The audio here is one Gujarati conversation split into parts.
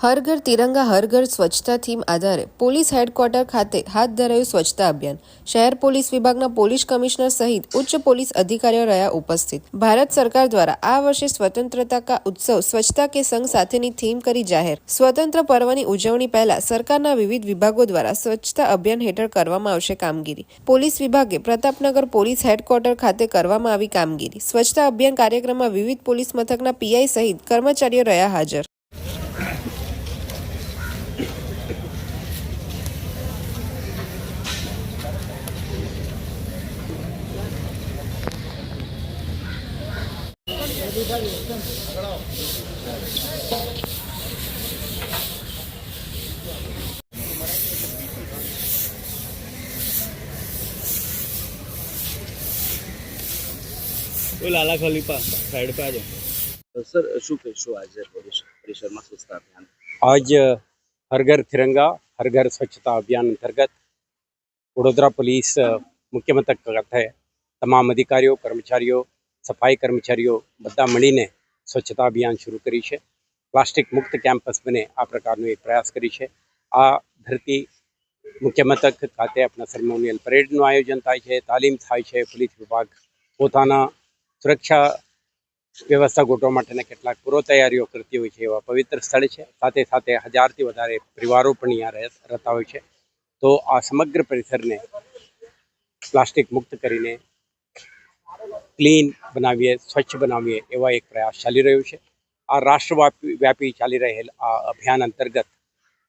હર ઘર તિરંગા, હર ઘર સ્વચ્છતા થીમ આધારે પોલીસ હેડક્વાર્ટર ખાતે હાથ ધરાયું સ્વચ્છતા અભિયાન. શહેર પોલીસ વિભાગના પોલીસ કમિશનર સહિત ઉચ્ચ પોલીસ અધિકારીઓ રહ્યા ઉપસ્થિત. ભારત સરકાર દ્વારા આ વર્ષે સ્વતંત્રતા કા ઉત્સવ સ્વચ્છતા કે સંઘ સાથેની થીમ કરી જાહેર. સ્વતંત્ર પર્વની ઉજવણી પહેલા સરકારના વિવિધ વિભાગો દ્વારા સ્વચ્છતા અભિયાન હેઠળ કરવામાં આવશે કામગીરી. પોલીસ વિભાગે પ્રતાપનગર પોલીસ હેડક્વાર્ટર ખાતે કરવામાં આવી કામગીરી. સ્વચ્છતા અભિયાન કાર્યક્રમમાં વિવિધ પોલીસ મથકના પીઆઈ સહિત કર્મચારીઓ રહ્યા હાજર. लाला खलीफा साइड पे आ जाओ सर शु कहू आज परिसर स्वच्छता अभियान आज हर घर तिरंगा हर घर स्वच्छता अभियान अंतर्गत वडोदरा पुलिस मुख्यमथक है तमाम अधिकारियों कर्मचारियों સફાઈ કર્મચારીઓ બધા મળીને સ્વચ્છતા અભિયાન શરૂ કરી છે. પ્લાસ્ટિક મુક્ત કેમ્પસ બને આ પ્રકારનો એક પ્રયાસ કરી છે. આ ધરતી મુખ્ય મથક ખાતે આપણા સેરેમોનિયલ પરેડનું આયોજન થાય છે, તાલીમ થાય છે. પોલીસ વિભાગ પોતાના સુરક્ષા વ્યવસ્થા ગોઠવવા માટેના કેટલાક પૂર્વ તૈયારીઓ કરતી હોય છે એવા પવિત્ર સ્થળ છે. સાથે સાથે હજારથી વધારે પરિવારો પણ અહીંયા રહેતા હોય છે. તો આ સમગ્ર પરિસરને પ્લાસ્ટિક મુક્ત કરીને, ક્લીન બનાવીએ, સ્વચ્છ બનાવીએ એવા એક પ્રયાસ ચાલી રહ્યો છે. આ રાષ્ટ્રવ્યાપી, વ્યાપી ચાલી રહેલ આ અભિયાન અંતર્ગત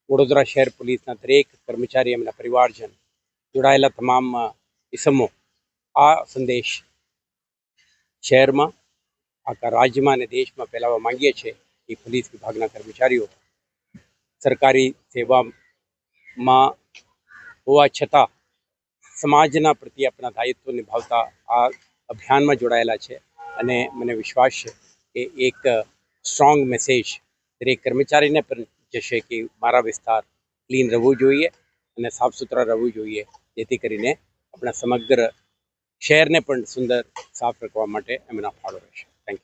વડોદરા શહેર પોલીસના દરેક કર્મચારી એમના પરિવારજન, જોડાયેલા તમામ ઇસમો, આ સંદેશ શહેરમાં, આખા રાજ્યમાં અને દેશમાં ફેલાવવા માંગીએ છીએ એ પોલીસ વિભાગના કર્મચારીઓ સરકારી સેવામાં હોવા છતાં સમાજના પ્રત્યે આપણા દાયિત્વ નિભાવતા આ અભિયાનમાં જોડાયેલા છે અને મને વિશ્વાસ છે કે એક સ્ટ્રોંગ મેસેજ દરેક કર્મચારીને પણ જશે કે મારા વિસ્તાર ક્લીન રહેવું જોઈએ અને સાફ સુથરા રહેવું જોઈએ, જેથી કરીને આપણા સમગ્ર શહેરને પણ સુંદર સાફ રાખવા માટે એમના ફાળો રહેશે.